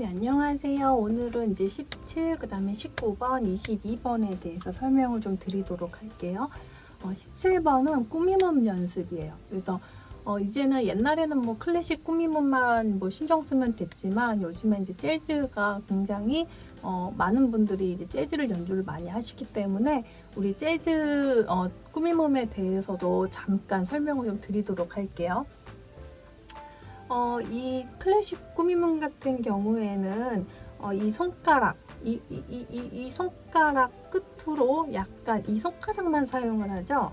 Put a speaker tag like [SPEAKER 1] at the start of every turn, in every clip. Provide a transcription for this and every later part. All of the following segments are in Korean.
[SPEAKER 1] 네, 안녕하세요. 오늘은 이제 17, 그 다음에 19번, 22번에 대해서 설명을 좀 드리도록 할게요. 어, 17번은 꾸미몸 연습이에요. 그래서 어, 이제는 옛날에는 뭐 클래식 꾸미몸만 뭐 신경 쓰면 됐지만 요즘엔 이제 재즈가 굉장히 어, 많은 분들이 이제 재즈를 연주를 많이 하시기 때문에 우리 재즈 어, 꾸미몸에 대해서도 잠깐 설명을 좀 드리도록 할게요. 어, 이 클래식 꾸미몸 같은 경우에는 어, 이 손가락, 이, 이, 이, 이, 이 손가락 끝으로 약간 이 손가락만 사용을 하죠.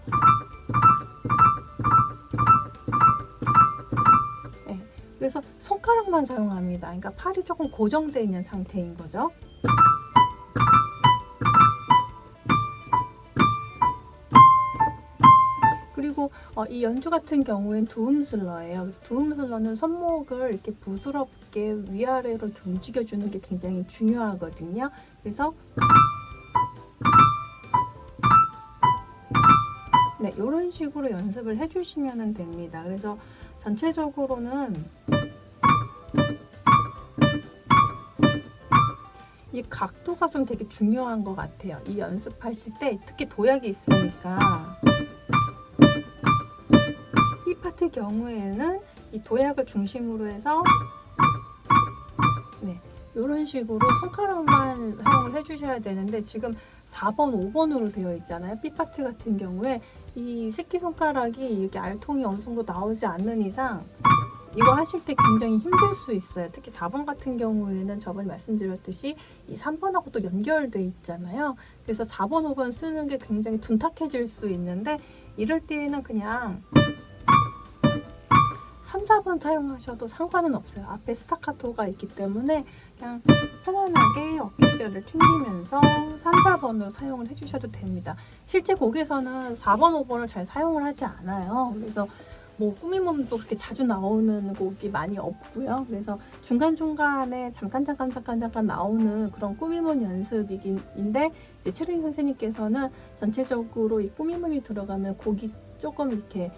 [SPEAKER 1] 네, 그래서 손가락만 사용합니다. 그러니까 팔이 조금 고정되어 있는 상태인 거죠. 어, 이 연주 같은 경우엔 두음슬러예요. 그래서 두음슬러는 손목을 이렇게 부드럽게 위아래로 움직여주는 게 굉장히 중요하거든요. 그래서 네, 이런 식으로 연습을 해주시면 됩니다. 그래서 전체적으로는 이 각도가 좀 되게 중요한 것 같아요. 이 연습하실 때 특히 도약이 있으니까 이 파트 경우에는 이 도약을 중심으로 해서 네 이런 식으로 손가락만 사용을 해주셔야 되는데 지금 4번, 5번으로 되어 있잖아요. B 파트 같은 경우에 이 새끼 손가락이 이렇게 알통이 어느 정도 나오지 않는 이상 이거 하실 때 굉장히 힘들 수 있어요. 특히 4번 같은 경우에는 저번에 말씀드렸듯이 이 3번하고 또 연결돼 있잖아요. 그래서 4번, 5번 쓰는 게 굉장히 둔탁해질 수 있는데 이럴 때에는 그냥 3, 4번 사용하셔도 상관은 없어요. 앞에 스타카토가 있기 때문에 그냥 편안하게 어깨뼈를 튕기면서 3, 4번으로 사용을 해주셔도 됩니다. 실제 곡에서는 4번, 5번을 잘 사용을 하지 않아요. 그래서 뭐 꾸미몸도 그렇게 자주 나오는 곡이 많이 없고요. 그래서 중간중간에 잠깐 잠깐 잠깐 잠깐 나오는 그런 꾸미몸 연습이긴인데 이제 최린 선생님께서는 전체적으로 이 꾸미몸이 들어가면 곡이 조금 이렇게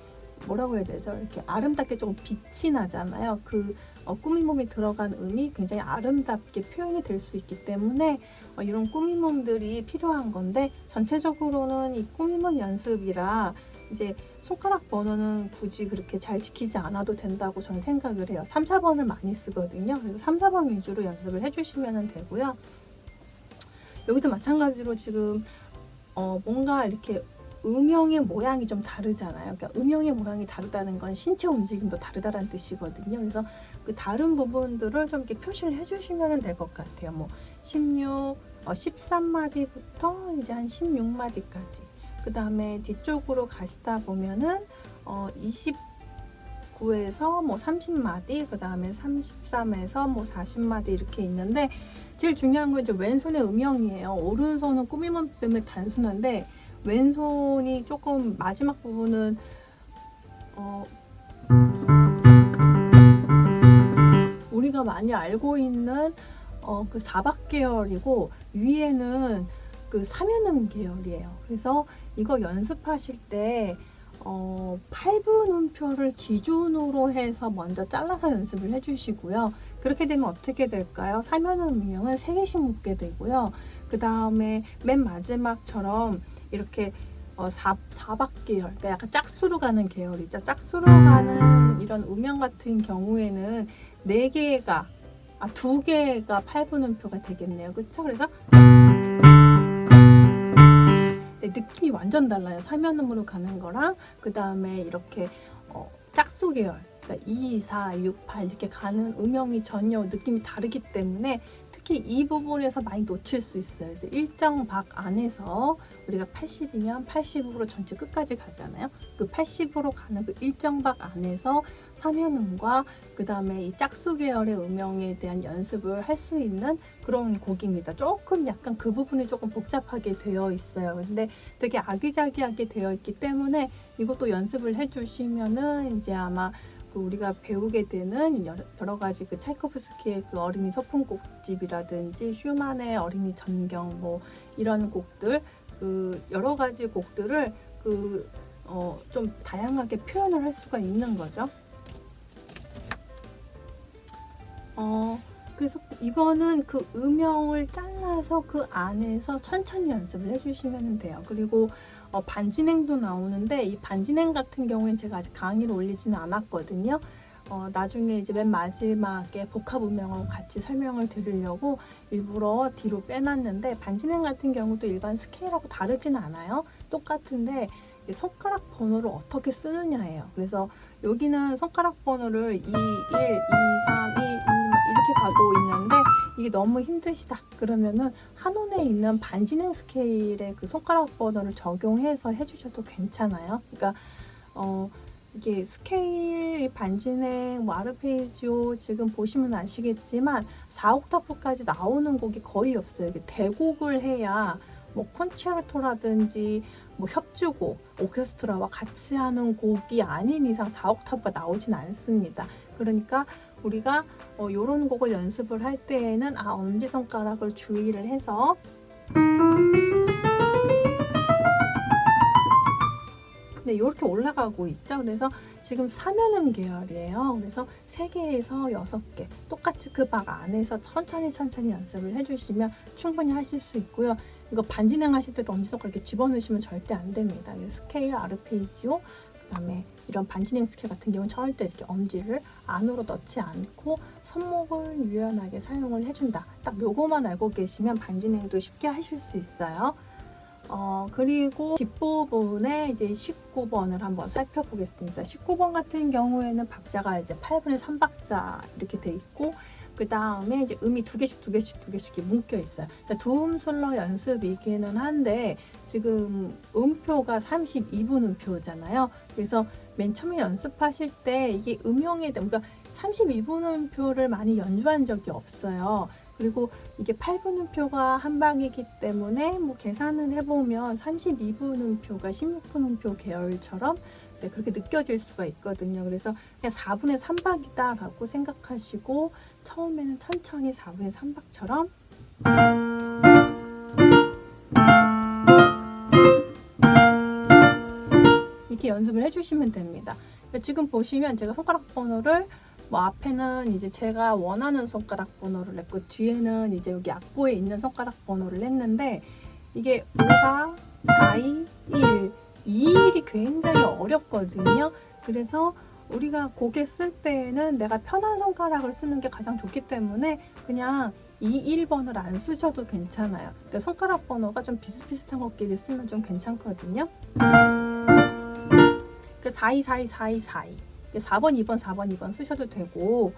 [SPEAKER 1] 뭐라고 해야 되죠? 이렇게 아름답게 조금 빛이 나잖아요. 그 어, 꾸미몸이 들어간 음이 굉장히 아름답게 표현이 될 수 있기 때문에 어, 이런 꾸미몸들이 필요한 건데 전체적으로는 이 꾸미몸 연습이라 이제 손가락 번호는 굳이 그렇게 잘 지키지 않아도 된다고 저는 생각을 해요. 3, 4번을 많이 쓰거든요. 그래서 3, 4번 위주로 연습을 해주시면 되고요. 여기도 마찬가지로 지금 어, 뭔가 이렇게 음영의 모양이 좀 다르잖아요. 그러니까 음영의 모양이 다르다는 건 신체 움직임도 다르다는 뜻이거든요. 그래서 그 다른 부분들을 좀 이렇게 표시를 해주시면 될 것 같아요. 뭐 16, 어, 13마디부터 이제 한 16마디까지. 그 다음에 뒤쪽으로 가시다 보면은 어, 29에서 뭐 30마디, 그 다음에 33에서 뭐 40마디 이렇게 있는데 제일 중요한 건 이제 왼손의 음영이에요. 오른손은 꾸미몸 때문에 단순한데 왼손이 조금 마지막 부분은 어, 우리가 많이 알고 있는 어, 그 사박 계열이고 위에는 그 사면음 계열이에요. 그래서 이거 연습하실 때 어, 8분 음표를 기준으로 해서 먼저 잘라서 연습을 해주시고요. 그렇게 되면 어떻게 될까요? 사면음 음영은 3개씩 묶게 되고요. 그 다음에 맨 마지막처럼 이렇게 어, 사, 사박 계열, 그러니까 약간 짝수로 가는 계열이죠. 짝수로 가는 이런 음영 같은 경우에는 네 개가, 아, 두 개가 8분음표가 되겠네요. 그쵸? 그래서 네, 느낌이 완전 달라요. 사면음으로 가는 거랑 그 다음에 이렇게 어, 짝수 계열, 그러니까 2, 4, 6, 8 이렇게 가는 음영이 전혀 느낌이 다르기 때문에 특히 이 부분에서 많이 놓칠 수 있어요. 그래서 일정 박 안에서 우리가 80이면 80으로 전체 끝까지 가잖아요. 그 80으로 가는 그 일정 박 안에서 사면음과 그 다음에 이 짝수 계열의 음영에 대한 연습을 할 수 있는 그런 곡입니다. 조금 약간 그 부분이 조금 복잡하게 되어 있어요. 근데 되게 아기자기하게 되어 있기 때문에 이것도 연습을 해주시면은 이제 아마 그 우리가 배우게 되는 여러, 가지 그 찰코프스키의 그 어린이 소품곡집이라든지 슈만의 어린이 전경 뭐 이런 곡들 그 여러 가지 곡들을 그 어, 좀 다양하게 표현을 할 수가 있는 거죠. 어, 그래서 이거는 그 음영을 잘라서 그 안에서 천천히 연습을 해주시면 돼요. 그리고 어, 반진행도 나오는데 이 반진행 같은 경우엔 제가 아직 강의를 올리지는 않았거든요. 어, 나중에 이제 맨 마지막에 복합 음영을 같이 설명을 드리려고 일부러 뒤로 빼놨는데 반진행 같은 경우도 일반 스케일하고 다르진 않아요. 똑같은데 이 손가락 번호를 어떻게 쓰느냐예요. 그래서 여기는 손가락 번호를 2, 1, 2, 3, 2, 1 이렇게 가고 있는데 이게 너무 힘드시다. 그러면은 한온에 있는 반진행 스케일의 그 손가락 번호를 적용해서 해주셔도 괜찮아요. 그러니까 어, 이게 스케일, 반진행, 뭐 아르페지오 지금 보시면 아시겠지만 4옥타프까지 나오는 곡이 거의 없어요. 이게 대곡을 해야 뭐 콘체르토라든지 뭐 협주곡, 오케스트라와 같이 하는 곡이 아닌 이상 4옥타프가 나오진 않습니다. 그러니까 우리가 어, 이런 곡을 연습을 할 때에는 아 엄지손가락을 주의를 해서 네, 이렇게 올라가고 있죠. 그래서 지금 사면음 계열이에요. 그래서 3개에서 6개 똑같이 그 박 안에서 천천히 천천히 연습을 해주시면 충분히 하실 수 있고요. 이거 반 진행 하실 때도 엄지손가락 이렇게 집어넣으시면 절대 안 됩니다. 스케일, 아르페지오, 그 다음에 이런 반진행 스케일 같은 경우는 절대 이렇게 엄지를 안으로 넣지 않고 손목을 유연하게 사용을 해준다. 딱 요거만 알고 계시면 반진행도 쉽게 하실 수 있어요. 어, 그리고 뒷부분에 이제 19번을 한번 살펴보겠습니다. 19번 같은 경우에는 박자가 이제 8분의 3박자 이렇게 돼 있고, 그 다음에 이제 음이 두 개씩 두 개씩 두 개씩 묶여 있어요. 그러니까 두음슬러 연습이기는 한데, 지금 음표가 32분 음표잖아요. 그래서 맨 처음에 연습하실 때 이게 음영에 대한, 그러니까 32분 음표를 많이 연주한 적이 없어요. 그리고 이게 8분음표가 한 방이기 때문에 뭐 계산을 해보면 32분음표가 16분음표 계열처럼 네, 그렇게 느껴질 수가 있거든요. 그래서 그냥 4분의 3박이다라고 생각하시고 처음에는 천천히 4분의 3박처럼 연습을 해주시면 됩니다. 지금 보시면 제가 손가락 번호를 뭐 앞에는 이제 제가 원하는 손가락 번호를 냈고 뒤에는 이제 여기 악보에 있는 손가락 번호를 냈는데 이게 5, 4, 4, 2, 1이 일이 굉장히 어렵거든요. 그래서 우리가 곡에 쓸 때에는 내가 편한 손가락을 쓰는 게 가장 좋기 때문에 그냥 이 1번을 안 쓰셔도 괜찮아요. 그러니까 손가락 번호가 좀 비슷비슷한 것끼리 쓰면 좀 괜찮거든요. 그 42, 42, 42, 42. 4번, 2번, 4번, 2번 쓰셔도 되고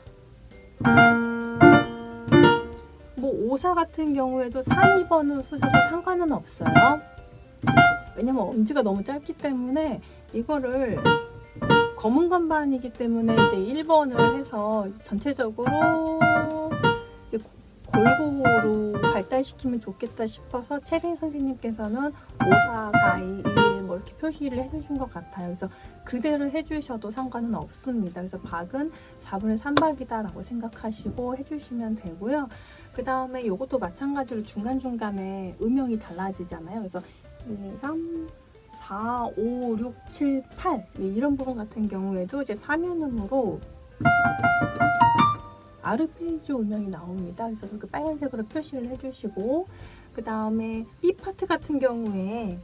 [SPEAKER 1] 뭐 5사 같은 경우에도 3, 2번으로 쓰셔도 상관은 없어요. 왜냐면 엄지가 너무 짧기 때문에 이거를 검은 건반이기 때문에 이제 1번을 해서 전체적으로 골고루 발달시키면 좋겠다 싶어서 체린 선생님께서는 5, 4, 4, 2, 1 뭐 이렇게 표시를 해주신 것 같아요. 그래서 그대로 해주셔도 상관은 없습니다. 그래서 박은 4분의 3박이다라고 생각하시고 해주시면 되고요. 그 다음에 이것도 마찬가지로 중간중간에 음영이 달라지잖아요. 그래서 1, 2, 3, 4, 5, 6, 7, 8 이런 부분 같은 경우에도 이제 사면음으로 아르페지오 음영이 나옵니다. 그래서 그렇게 빨간색으로 표시를 해주시고 그 다음에 B 파트 같은 경우에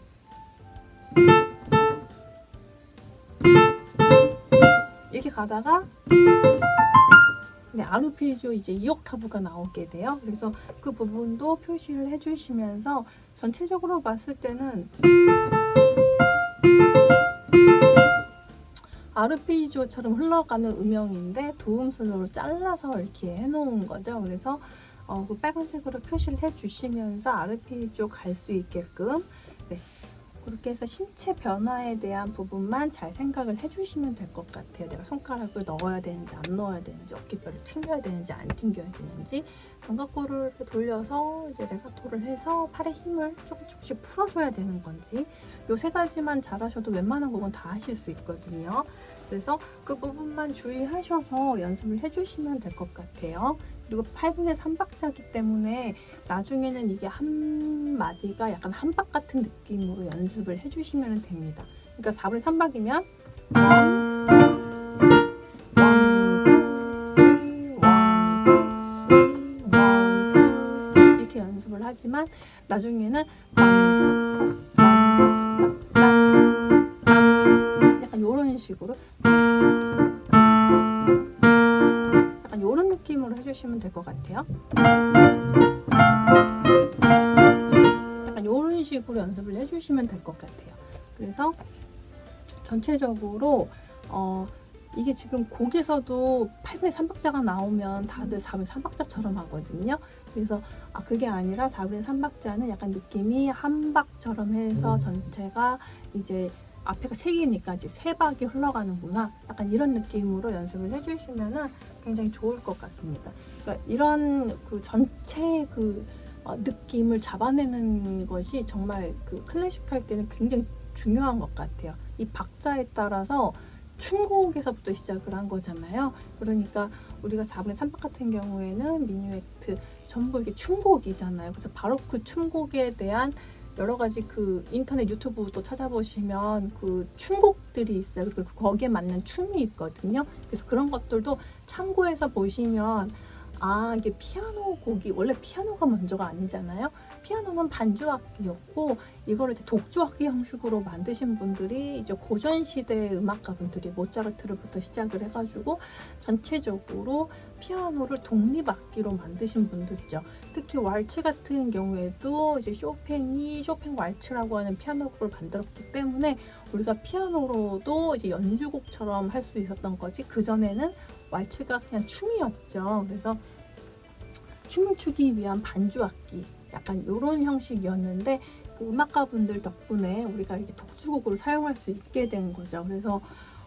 [SPEAKER 1] 이렇게 가다가 네, 아르페지오 이제 2옥타브가 나오게 돼요. 그래서 그 부분도 표시를 해주시면서 전체적으로 봤을 때는 아르페지오처럼 흘러가는 음영인데 도움순으로 잘라서 이렇게 해놓은 거죠. 그래서 어, 그 빨간색으로 표시를 해주시면서 아르페지오 갈 수 있게끔 네. 그렇게 해서 신체 변화에 대한 부분만 잘 생각을 해주시면 될 것 같아요. 내가 손가락을 넣어야 되는지 안 넣어야 되는지 어깨뼈를 튕겨야 되는지 안 튕겨야 되는지 견갑골을 돌려서 이제 레가토를 해서 팔의 힘을 조금 조금씩 풀어줘야 되는 건지 요 세 가지만 잘하셔도 웬만한 곡은 다 하실 수 있거든요. 그래서 그 부분만 주의하셔서 연습을 해주시면 될 것 같아요. 그리고 8분의 3박자기 때문에 나중에는 이게 한 마디가 약간 한 박 같은 느낌으로 연습을 해주시면 됩니다. 그러니까 4분의 3박이면 원, 원, 투, 쓰리, 원, 투, 쓰리, 하지만 나중에는 약간 이런 식으로 해주시면 될 것 같아요. 약간 이런 식으로 연습을 해주시면 될 것 같아요. 그래서 전체적으로 어, 이게 지금 곡에서도 8분의 3박자가 나오면 다들 4분의 3박자처럼 하거든요. 그래서 아 그게 아니라 4분의 3박자는 약간 느낌이 한 박처럼 해서 전체가 이제 앞에가 세 개니까 이제 세 박이 흘러가는구나. 약간 이런 느낌으로 연습을 해주시면은 굉장히 좋을 것 같습니다. 그러니까 이런 그 전체 그 어, 느낌을 잡아내는 것이 정말 그 클래식 할 때는 굉장히 중요한 것 같아요. 이 박자에 따라서 춤곡에서부터 시작을 한 거잖아요. 그러니까 우리가 4분의 3박 같은 경우에는 미니웨트 전부 이게 춤곡이잖아요. 그래서 바로 그 춤곡에 대한 여러 가지 그 인터넷 유튜브도 찾아보시면 그 춤곡들이 있어요. 그리고 거기에 맞는 춤이 있거든요. 그래서 그런 것들도 참고해서 보시면 아 이게 피아노 곡이 원래 피아노가 먼저가 아니잖아요. 피아노는 반주악기였고 이거를 이제 독주악기 형식으로 만드신 분들이 이제 고전 시대 음악가 분들이 모차르트를부터 시작을 해가지고 전체적으로 피아노를 독립악기로 만드신 분들이죠. 특히 왈츠 같은 경우에도 이제 쇼팽이 쇼팽 왈츠라고 하는 피아노곡을 만들었기 때문에 우리가 피아노로도 이제 연주곡처럼 할 수 있었던 거지 그 전에는 왈츠가 그냥 춤이었죠. 그래서 춤을 추기 위한 반주 악기 약간 이런 형식이었는데 그 음악가 분들 덕분에 우리가 이렇게 독주곡으로 사용할 수 있게 된 거죠. 그래서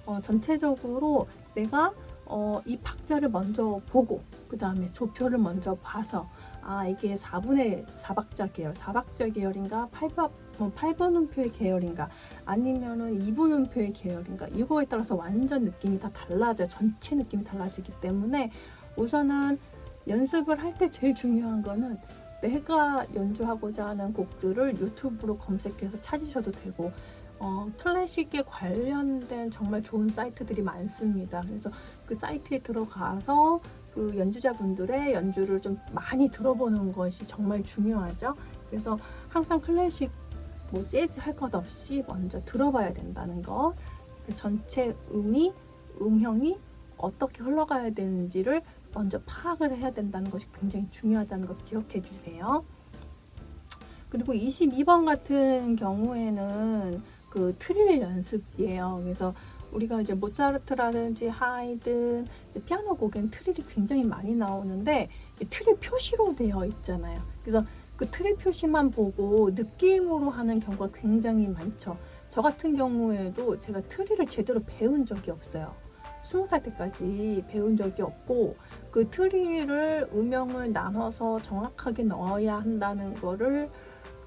[SPEAKER 1] 어, 전체적으로 내가 어, 이 박자를 먼저 보고 그 다음에 조표를 먼저 봐서 아 이게 4분의 4박자 계열, 4박자 계열인가 8박 뭐 8번 음표의 계열인가 아니면은 2분 음표의 계열인가 이거에 따라서 완전 느낌이 다 달라져요. 전체 느낌이 달라지기 때문에 우선은 연습을 할 때 제일 중요한 거는 내가 연주하고자 하는 곡들을 유튜브로 검색해서 찾으셔도 되고 어, 클래식에 관련된 정말 좋은 사이트들이 많습니다. 그래서 그 사이트에 들어가서 그 연주자분들의 연주를 좀 많이 들어보는 것이 정말 중요하죠. 그래서 항상 클래식 뭐 재즈 할 것 없이 먼저 들어봐야 된다는 거. 그 전체 음이 음형이 어떻게 흘러가야 되는지를 먼저 파악을 해야 된다는 것이 굉장히 중요하다는 것 기억해 주세요. 그리고 22번 같은 경우에는 그 트릴 연습이에요. 그래서 우리가 이제 모차르트라든지 하이든 피아노 곡엔 트릴이 굉장히 많이 나오는데 이 트릴 표시로 되어 있잖아요. 그래서 그 트릴 표시만 보고 느낌으로 하는 경우가 굉장히 많죠. 저 같은 경우에도 제가 트릴을 제대로 배운 적이 없어요. 스무 살 때까지 배운 적이 없고 그 트리를 음영을 나눠서 정확하게 넣어야 한다는 거를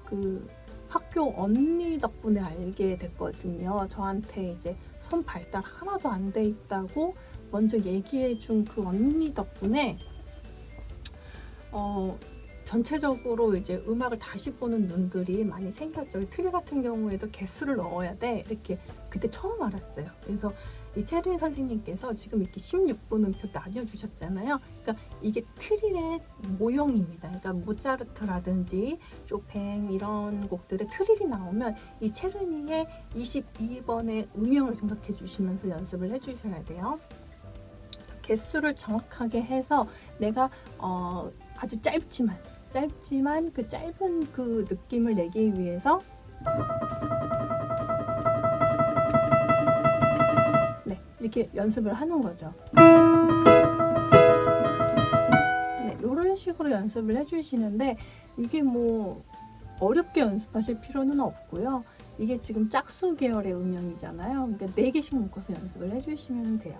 [SPEAKER 1] 그 학교 언니 덕분에 알게 됐거든요. 저한테 이제 손 발달 하나도 안 돼 있다고 먼저 얘기해 준 그 언니 덕분에 어 전체적으로 이제 음악을 다시 보는 눈들이 많이 생겼죠. 트리 같은 경우에도 개수를 넣어야 돼. 이렇게 그때 처음 알았어요. 그래서 이 체린 선생님께서 지금 이렇게 16분 음표 나뉘어주셨잖아요. 그러니까 이게 트릴의 모형입니다. 그러니까 모차르트라든지 쇼팽 이런 곡들의 트릴이 나오면 이 체르니의 22번의 음영을 생각해 주시면서 연습을 해 주셔야 돼요. 개수를 정확하게 해서 내가 어, 아주 짧지만 짧지만 그 짧은 그 느낌을 내기 위해서 이렇게 연습을 하는 거죠. 네, 이런 식으로 연습을 해주시는데 이게 뭐 어렵게 연습하실 필요는 없고요. 이게 지금 짝수 계열의 음영이잖아요. 그러니까 네 개씩 묶어서 연습을 해주시면 돼요.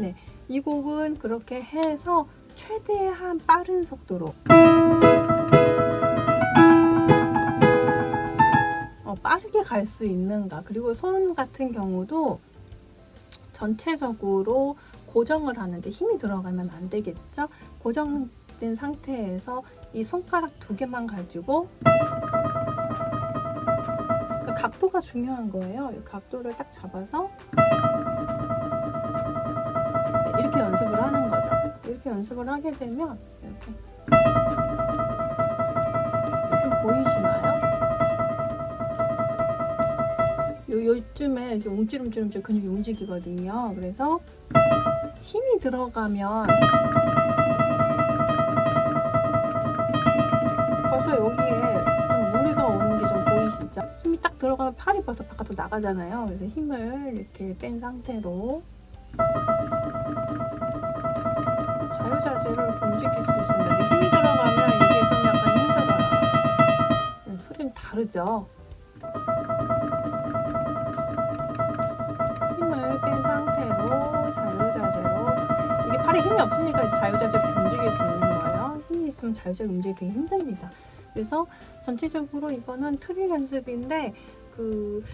[SPEAKER 1] 네, 이 곡은 그렇게 해서 최대한 빠른 속도로 어, 빠르게 갈 수 있는가 그리고 손 같은 경우도 전체적으로 고정을 하는데 힘이 들어가면 안 되겠죠 고정된 상태에서 이 손가락 두 개만 가지고 그 각도가 중요한 거예요 이 각도를 딱 잡아서 연습을 하는 거죠. 이렇게 연습을 하게 되면 이렇게 좀 보이시나요? 요, 요쯤에 움찔움찔움찔 근육이 움직이거든요. 그래서 힘이 들어가면 벌써 여기에 좀 무리가 오는 게 좀 보이시죠? 힘이 딱 들어가면 팔이 벌써 바깥으로 나가잖아요. 그래서 힘을 이렇게 뺀 상태로 자유자재로 이렇게 움직일 수 있습니다. 근데 힘이 들어가면 이게 좀 약간 힘들어요. 음, 소리는 다르죠? 팔에 힘이 없으니까 자유자재로 움직일 수 있는 거예요. 힘이 있으면 자유자재 움직이기 되게 힘듭니다. 그래서 전체적으로 이거는 트릴 연습인데 그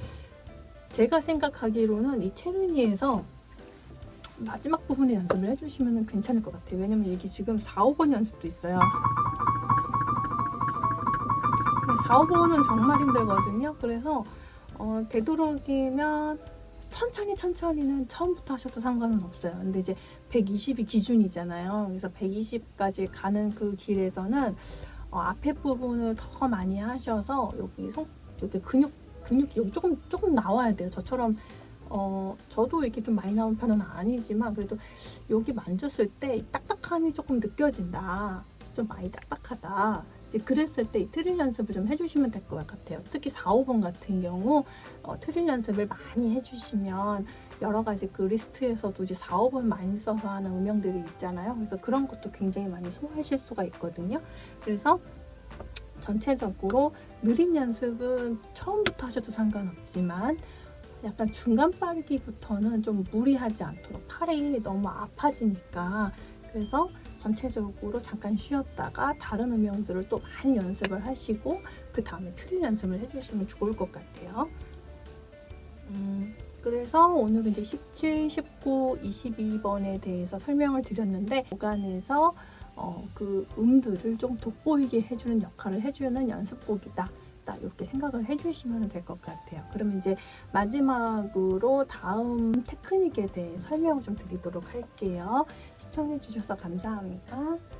[SPEAKER 1] 제가 생각하기로는 이 체르니에서 마지막 부분에 연습을 해주시면 괜찮을 것 같아요. 왜냐면 이게 지금 4, 5번 연습도 있어요. 4, 5번은 정말 힘들거든요. 그래서 어, 되도록이면 천천히 천천히는 처음부터 하셔도 상관은 없어요. 근데 이제 120이 기준이잖아요. 그래서 120까지 가는 그 길에서는 어, 앞에 부분을 더 많이 하셔서 여기 손 여기 근육 근육이 여기 조금 조금 나와야 돼요. 저처럼 어 저도 이렇게 좀 많이 나온 편은 아니지만 그래도 여기 만졌을 때이 딱딱함이 조금 느껴진다. 좀 많이 딱딱하다. 그랬을 때이 트릴 연습을 좀 해주시면 될 것 같아요. 특히 4, 5번 같은 경우 어, 트릴 연습을 많이 해주시면 여러 가지 그 리스트에서도 이제 4, 5번 많이 써서 하는 음영들이 있잖아요. 그래서 그런 것도 굉장히 많이 소화하실 수가 있거든요. 그래서 전체적으로 느린 연습은 처음부터 하셔도 상관없지만 약간 중간 빠르기부터는 좀 무리하지 않도록 팔이 너무 아파지니까 그래서 전체적으로 잠깐 쉬었다가 다른 음영들을 또 많이 연습을 하시고 그 다음에 트릴 연습을 해주시면 좋을 것 같아요. 음, 그래서 오늘은 이제 17, 19, 22번에 대해서 설명을 드렸는데 오간에서 어, 그 음들을 좀 돋보이게 해주는 역할을 해주는 연습곡이다. 딱 이렇게 생각을 해주시면 될 것 같아요. 그러면 이제 마지막으로 다음 테크닉에 대해 설명을 좀 드리도록 할게요. 시청해주셔서 감사합니다.